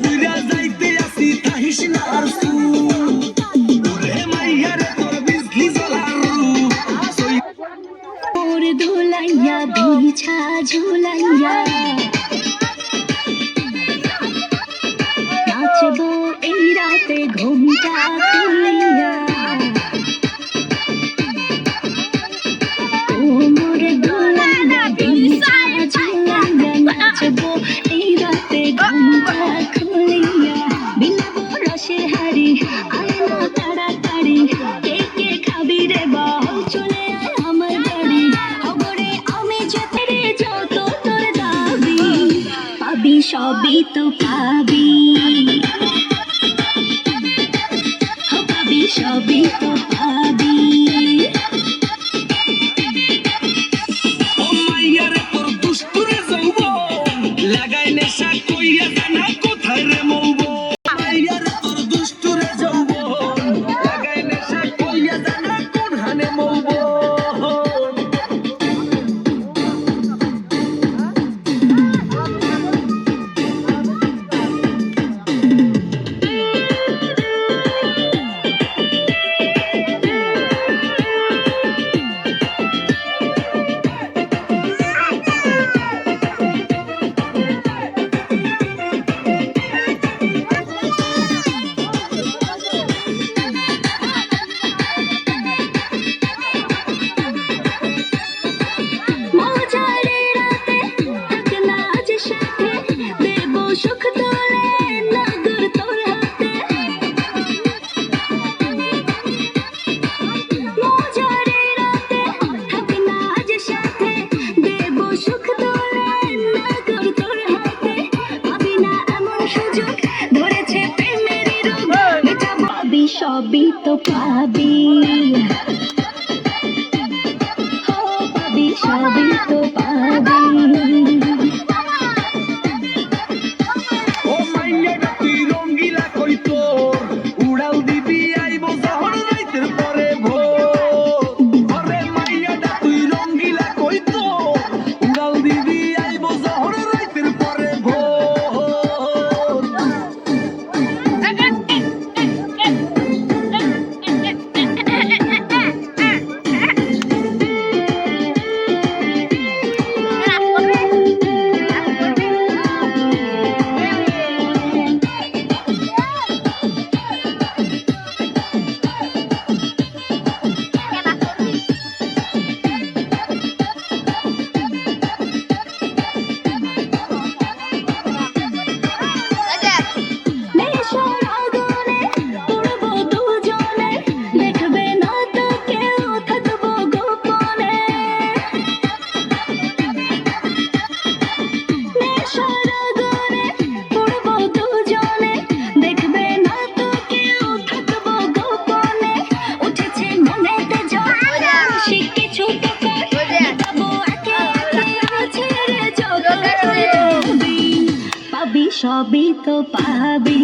পুইরা যাইতে আসি তাহিস না আর ধুলাইয়া বিছা ঝুলাইয়া। নাচব এই রাতে ঘুমটা তুলিয়া। কোমর ধুলাইয়া বিছা ঝুলাইয়া, নাচব এই রাতে ঘুম সবই তো পাবি। পাবি সবই তো পাবি। লাগাই নেশা কইরা জানা সবই তো পাবি। সবই তো পাবি।